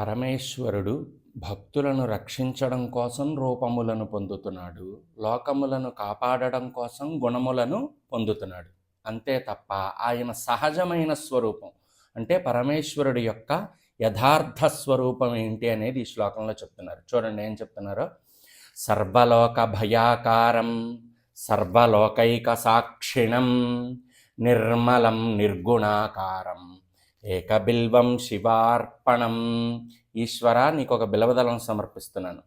పరమేశ్వరుడు భక్తులను రక్షించడం కోసం రూపములను పొందుతున్నాడు లోకములను కాపాడడం కోసం గుణములను పొందుతున్నాడు. అంతే తప్ప ఆయన సహజమైన స్వరూపం. అంటే పరమేశ్వరుడు యొక్క యథార్థ స్వరూపం ఏంటి అనేది ఈ శ్లోకంలో చెప్తున్నారు. చూడండి ఏం చెప్తున్నారో. సర్వలోక భయాకారం సర్వలోకైక సాక్షిణం నిర్మలం నిర్గుణాకారం. ఏకబిల్వం శివార్పణం. ఈశ్వర నీకు ఒక బిలవదలం సమర్పిస్తున్నాను.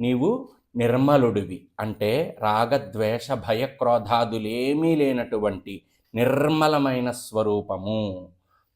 నీవు నిర్మలుడివి. అంటే రాగద్వేష భయక్రోధాదులేమీ లేనటువంటి నిర్మలమైన స్వరూపము.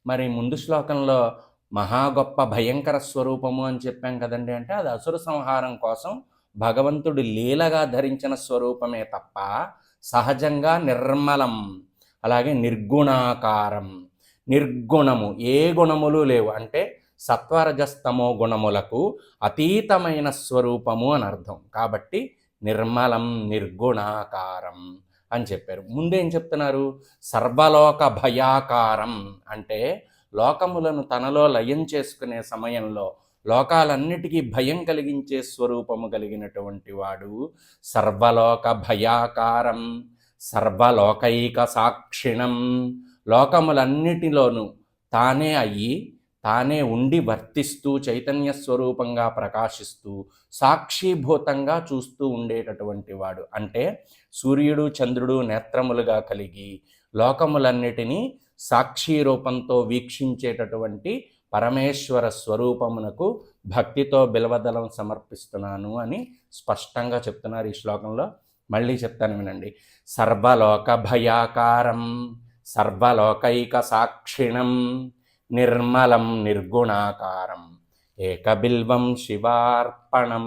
మరి ముందు శ్లోకంలో మహా గొప్ప భయంకర స్వరూపము అని చెప్పాం కదండి. అంటే అది అసుర సంహారం కోసం భగవంతుడు లీలగా ధరించిన స్వరూపమే తప్ప సహజంగా నిర్మలం అలాగే నిర్గుణాకారం. నిర్గుణము. ఏ గుణములు లేవు. అంటే సత్వరజస్తమో గుణములకు అతీతమైన స్వరూపము అని అర్థం. కాబట్టి నిర్మలం నిర్గుణాకారం అని చెప్పారు. ముందేం చెప్తున్నారు? సర్వలోక భయాకారం. అంటే లోకములను తనలో లయం చేసుకునే సమయంలో లోకాలన్నిటికీ భయం కలిగించే స్వరూపము కలిగినటువంటి వాడు సర్వలోక భయాకారం సర్వలోకైక సాక్షిణం లోకములన్నిటిలోనూ తానే అయ్యి తానే ఉండి వర్తిస్తూ చైతన్య స్వరూపంగా ప్రకాశిస్తూ సాక్షిభూతంగా చూస్తూ ఉండేటటువంటి వాడు. అంటే సూర్యుడు చంద్రుడు నేత్రములుగా కలిగి లోకములన్నిటినీ సాక్షి రూపంతో వీక్షించేటటువంటి పరమేశ్వర స్వరూపమునకు భక్తితో బిలవదలం సమర్పిస్తున్నాను అని స్పష్టంగా చెప్తున్నారు ఈ శ్లోకంలో. మళ్ళీ చెప్తాను వినండి. సర్వలోక భయాకారం సర్వలోకైక సాక్షిణం నిర్మలం నిర్గుణాకారం ఏకబిల్వం శివార్పణం.